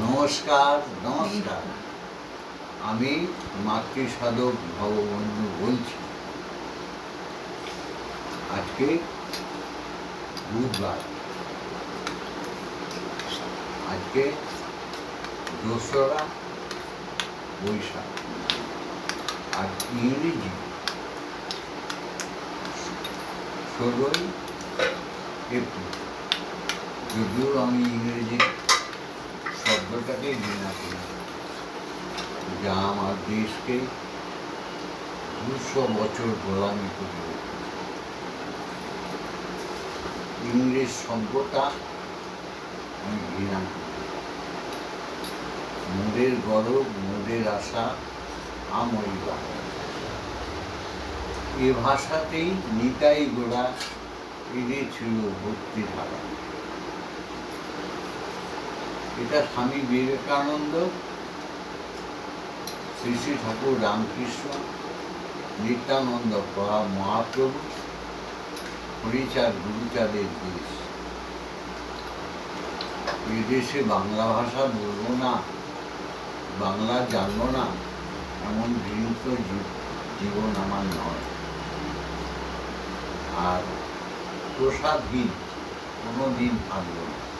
নমস্কার নমস্কার। আমি মাতৃসাধক ভগবন্ধু বলছি। আজকে বুধবার। আজকে দোসরা বৈশাখ। আর ইংরেজি ষোলোই এপ্রিল। যদিও আমি ইংরেজি শব্দটাকে ঘৃণা করি। যা আমার দেশকে দুশো বছর গোলামি করে ইংরেজ সভ্যতা আমি ঘৃণা করি। মোদের গরব, মোদের আশা আমই এ ভাষাতেই নিতাই গোড়া এদের ছিল ভক্তি ধারা এটা স্বামী বিবেকানন্দ, শ্রী শ্রী ঠাকুর রামকৃষ্ণ, নিত্যানন্দ মহাপ্রভু, হরিচাঁদ গুরুচাঁদের দেশ। এ দেশে বাংলা ভাষা বলব না, বাংলা জানব না, এমন ঘৃণিত জীবন আমার নয়। আর প্রসাদহীন কোনো দিন থাকব না।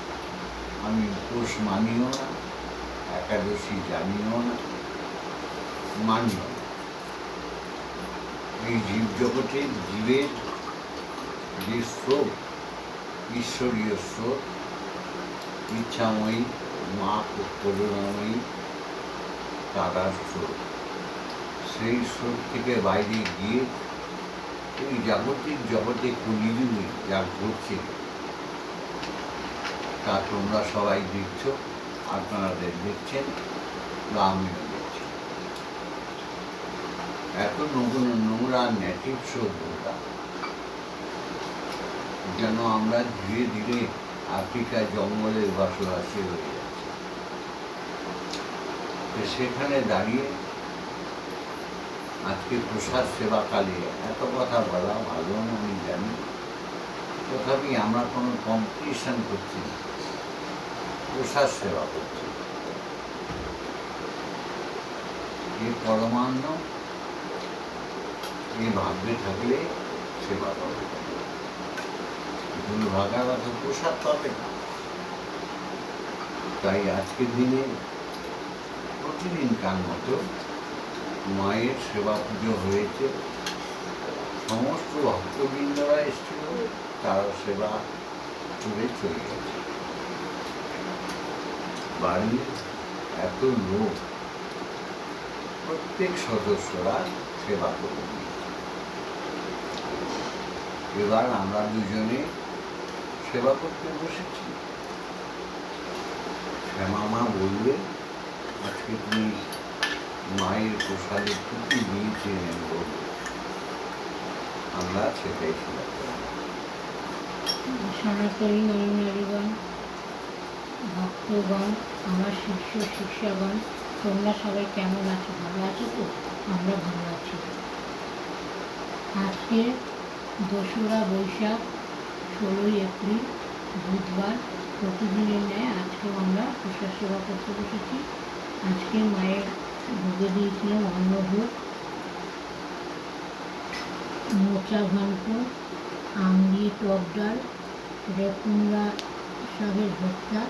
আমি উপোস মানিও না, একাদশী জানিও না, মানিও না। এই জীব জগতে জীবের যে স্রোত, ঈশ্বরীয় স্রোত, ইচ্ছাময়ী মা করুণাময়ী তারা স্রোত। সেই স্রোত থেকে বাইরে গিয়ে ওই জাগতিক জগতে কলিযুগে যা ঘটছে তা তোমরা সবাই দেখছ আপনাদের দেখছেন, বা আমিও দেখছি। এত নতুন নোংরা নেটিভ সভ্যতা, যেন আমরা ধীরে ধীরে আফ্রিকা জঙ্গলের বসবাসী হয়ে যাচ্ছি। সেখানে দাঁড়িয়ে আজকে প্রসাদ সেবাকালে এত কথা বলা ভালো আমি জানি। তথাপি আমরা কোনো কম্পিটিশন করছি না। প্রসাদ সেবা করছি। এ পরমান্ন এই ভাগ্যে থাকলে সেবা করবে দুর্ভাগারা তো প্রসাদ পাবে না। তাই আজকের দিনে প্রতিদিন প্রতিদিনকার মতো মায়ের সেবা পুজো হয়েছে। সমস্ত ভক্তবৃন্দরা এসেছিল, তারা সেবা করে চলে গেছে। বাড়ির এত লোক, প্রত্যেক সদস্যরা সেবা করে দিয়েছে এবার আমরা দুজনে সেবা করতে বসেছি। শ্যামা মা বললে, আজকে তুমি মায়ের প্রসাদে কি কি দিয়েছিলেন বলবে আমরা সেটাই সেবা সনাতনী নরনারীগণ ভক্তগণ আমার শিষ্য, শিষ্যাগণ, তোমরা সবাই কেমন আছো? ভালো আছো তো? আমরা ভালো আছি। আজকে দোসরা বৈশাখ, ষোলোই এপ্রিল, বুধবার। প্রতিদিনের ন্যায় আজকেও আমরা প্রসাদ সেবা করতে বসেছি। আজকে মায়ের ভোগে দিয়েছিলাম অন্নভোগ, মোচা ঘন্ট আম দিয়ে টক ডাল এটা কুমড়া শাকের ভর্তা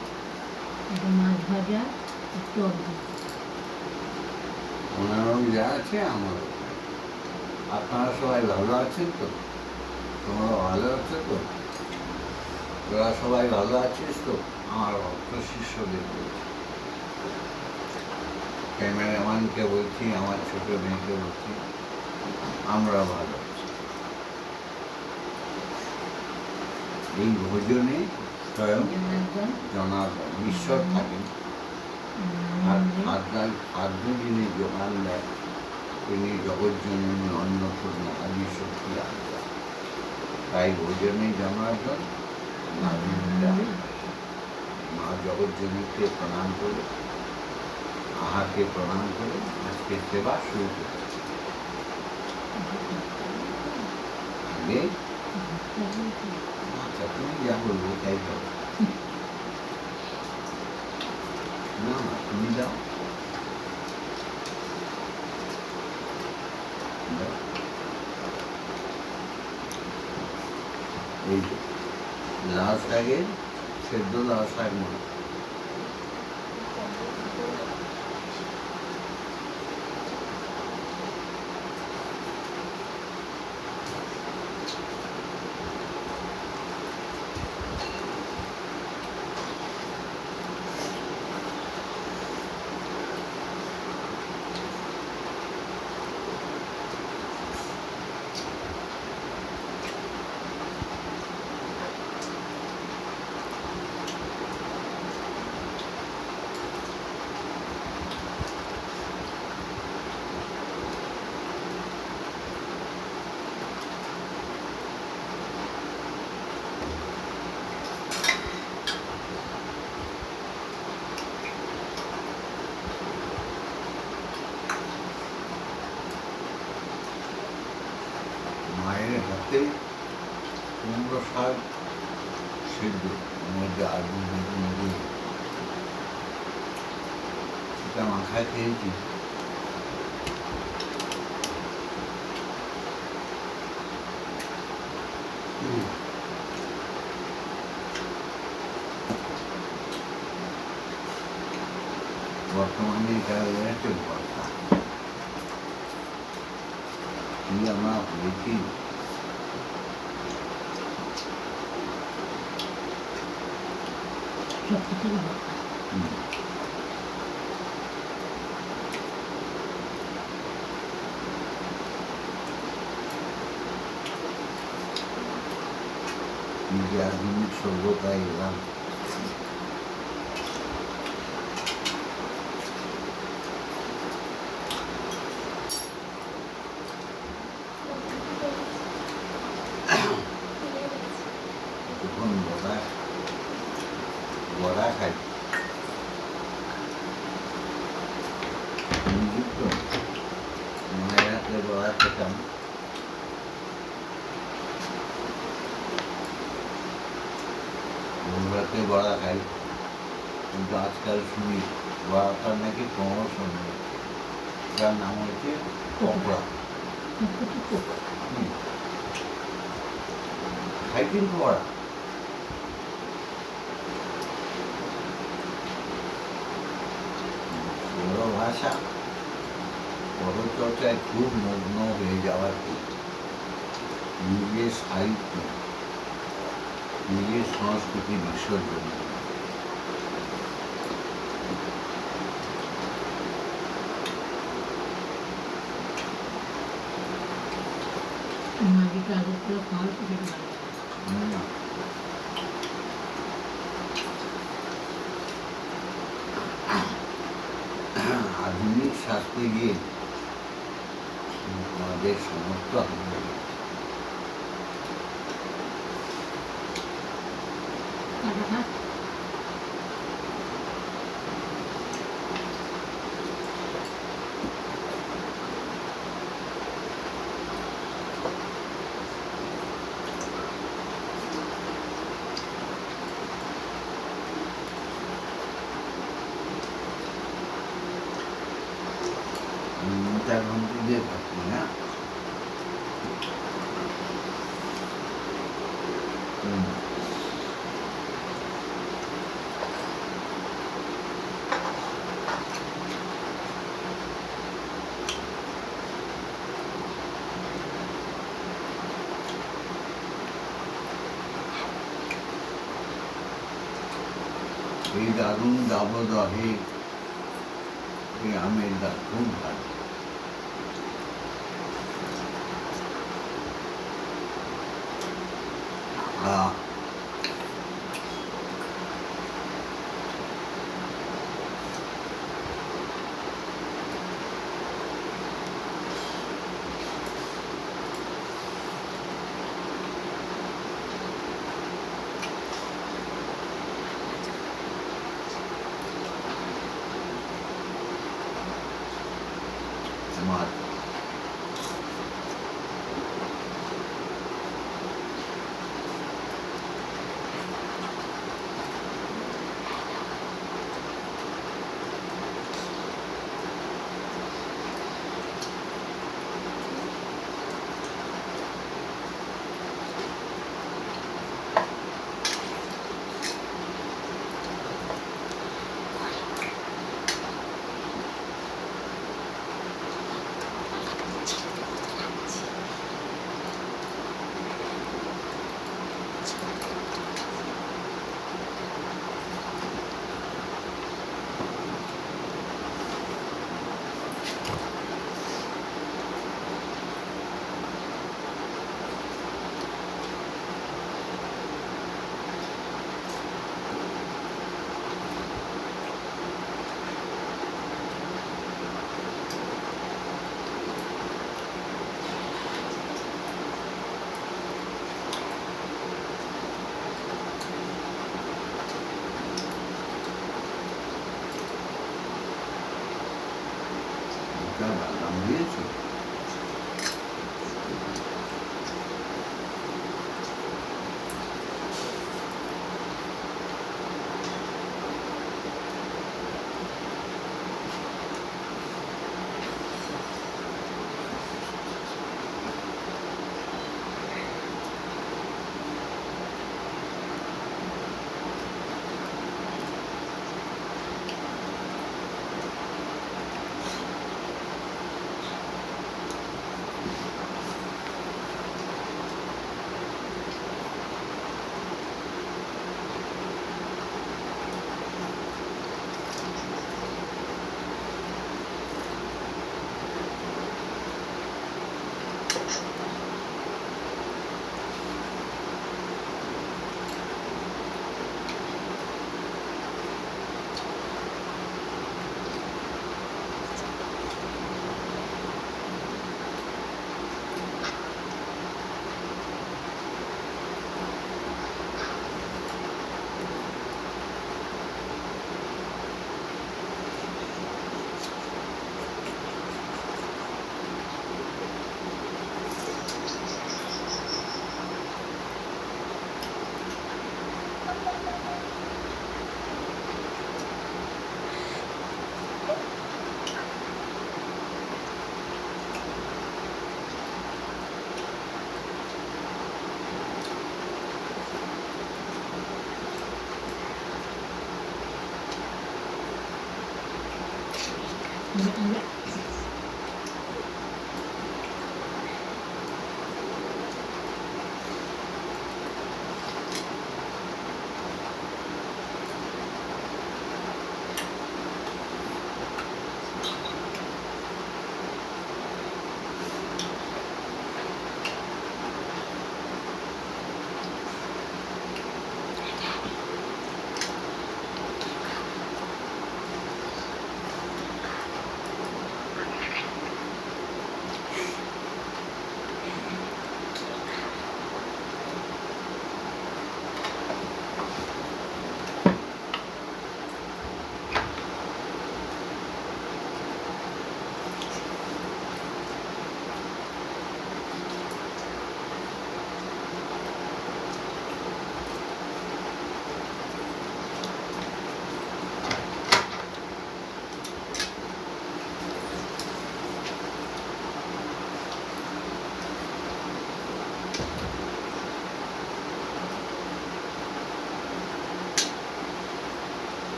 একটা মাছ ভাজা ওনারও যা আছে আপনারা সবাই ভালো আছেন তো? তোমরা ভালো আছো তো? তোরা সবাই ভালো আছিস তো? আমার ভক্ত শিষ্যদের বলছি। ক্যামেরাম্যানকে বলছি, আমার ছোট মেয়েকে বলছি, আমরা ভালো আছি। এই ভোজনে স্বয়ং জনার্দন ঈশ্বর থাকেন। আর যোগান দেয়। তিনি জগৎজননী অন্নপূর্ণা আদি শক্তি আত্মা। তাই ভোজনে জনার্দন মা জগৎজনীকে প্রণাম করে, আহাকে প্রণাম করে আজকে সেবা শুরু করছে আগে না তুমি দাও। এই লাস্ট আগে সেদ্ধ লাস্ট শাক মনে বর্তমানে এটা হচ্ছে ভর্তা কি আমরা হয়েছি সব কিছু ভালো হুম। কি যে আধুনিক সভ্যতায় এলাম ওর হাতে বড়া খাই কিন্তু আজকাল শুনি বড়াটার নাকি প্রমোশন হয়েছে যার নাম হয়েছে পকোড়া হুম। খাই কিন্তু বড়া বড় ভাষা পদচর্চায় খুব মগ্ন হয়ে যাওয়ার কি নিজের সাহিত্য নিজের সংস্কৃতি বিসর্জন মাঝিকে আদর করে খাওয়ার তো সেটা ভালো হুম। আধুনিক শাস্ত্রে গিয়ে আমাদের সমস্ত হারিয়ে গেছে। কাটা খা আমি মোটা ঘন্টি দিয়ে থাকি না হুম। এই দারুণ দাবদাহে এই আমের দা খুব ভালো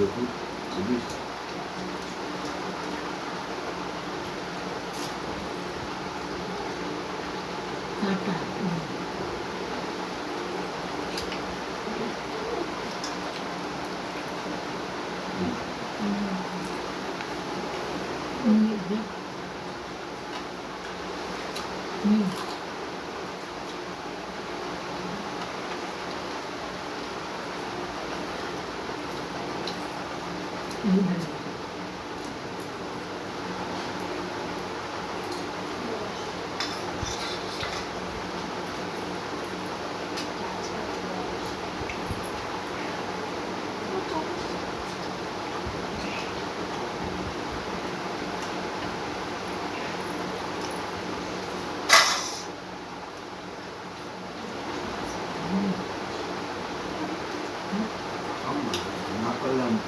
এই tôi làm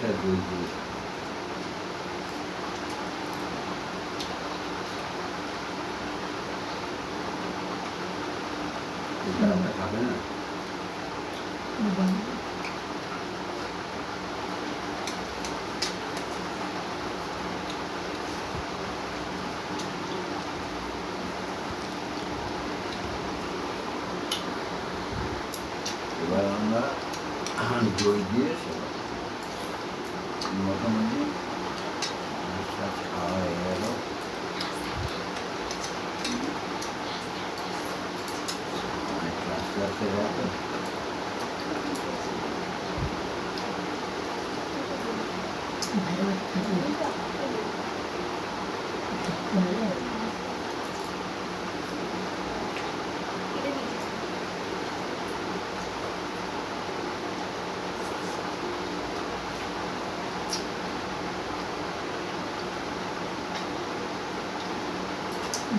এটা দই দিয়ে এটা আমরা খাবে না এবং এবার আমরা দই দিয়ে সেবা মোটামুটি মাছ খাওয়া হয়ে গেল অনেকটা আস্তে আস্তে গেছে ভালো থাকবে করলে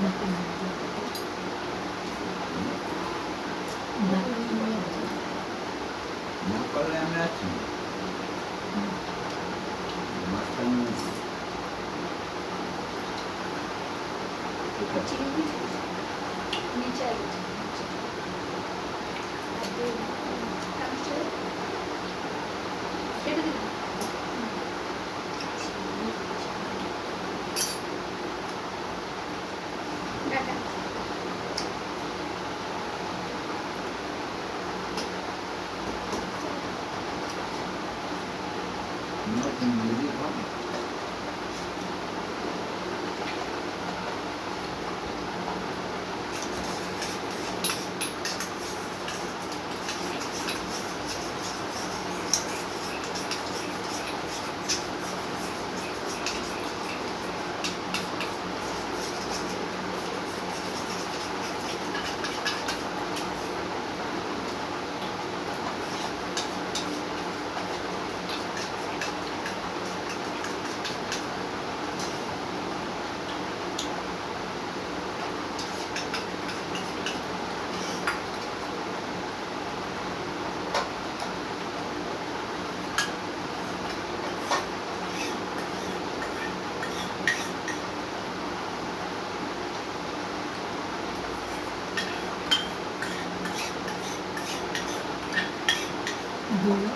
দেখো দেখো না করলে আমি আছি মাছটা নিয়ে ঠিক আছে নতুন দিদি খাও দুলো আমার দই তো ভালো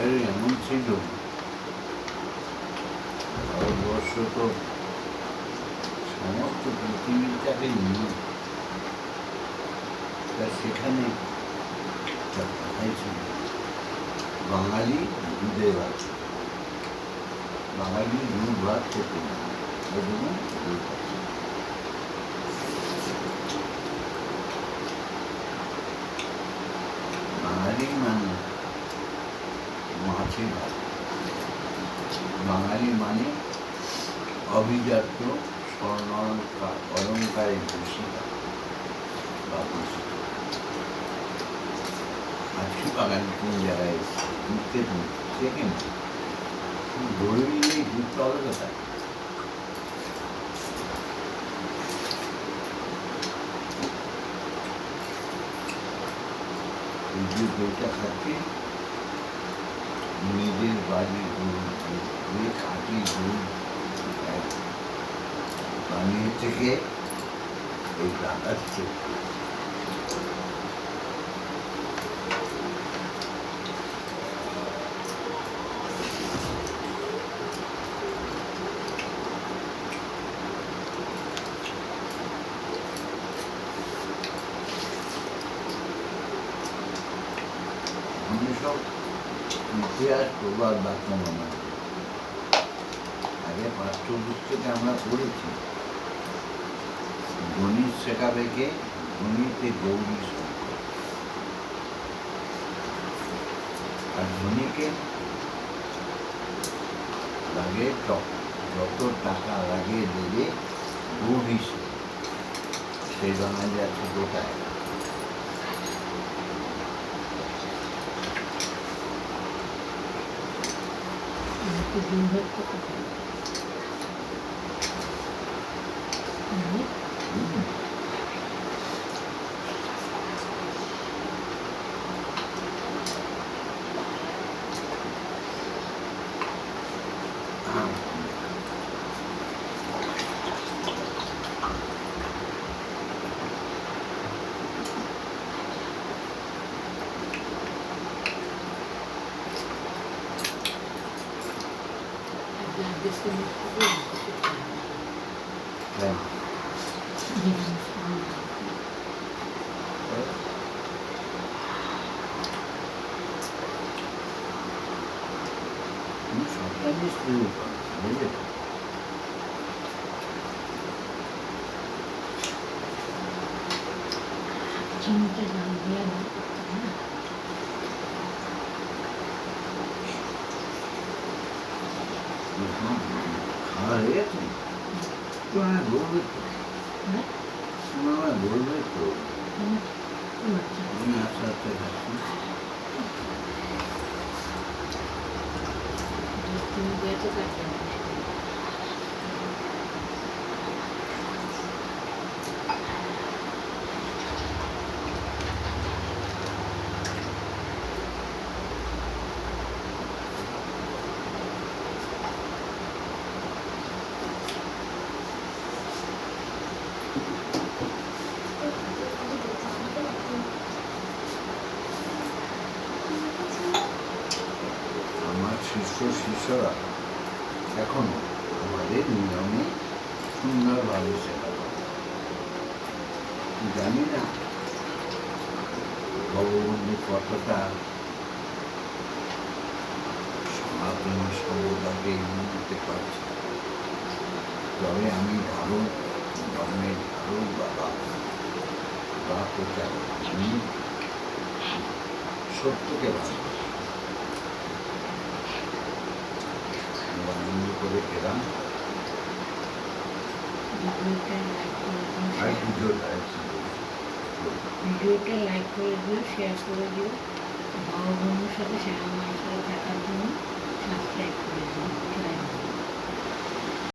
সরকারের এমন ছিল। ভারতবর্ষ তো সমস্ত পৃথিবীটাকে নিয়ে তা সেখানে ছিল। বাঙালি দুধে ভাত বাঙালি দুধ ভাত খেতে না ভাত। বাঙালি মানে মাছে ভাত বাঙালি মানে অভিজাত স্বর্ণ অলঙ্কার ভূষিত বা ভূষিত। আজকে বাঙালি কোন জায়গায় এসছে? ঘুরতে সেখানে। গড়ে নিয়ে ঘুরতে হবে কোথায় যে বইটা খাচ্ছি নিজের বাড়ির গরু খাঁটি গরু বানিয়ে থেকে এই লাগাচ্ছে আমি সব ইতিহাস প্রবাদ বাক্য মানা আগে পাঠ্যপুস্তকে আমরা পড়েছি। শেখাবে কে গণিতে গৌরী শঙ্কর আর ধনীকে লাগে যত টাকা লাগে দেবে গৌরী। সেই বাঙালি আছে কোথায় আমাকে দিন 진짜 낭비 야. শিষ্যরা এখনও আমাদের নিয়মে সুন্দরভাবে সেবা করে। জানি না ভগবন্ধু কতটা সনাতনী সম্প্রদায়কে নিতে পারছে। তবে আমি ভারত ধর্মের ভারত বাবা। বা প্রচার আমি সত্যকে ভালোবাসি। আনন্দ করে খেলাম ভিডিওটা লাইক করে দিও আর share- পুজোটা একটু ভিডিওটা লাইক করে দিও শেয়ার করে দিও ভালো বন্ধুর সাথে শ্যামা মায়ের সাথে থাকার জন্য সাবস্ক্রাইব করে দিও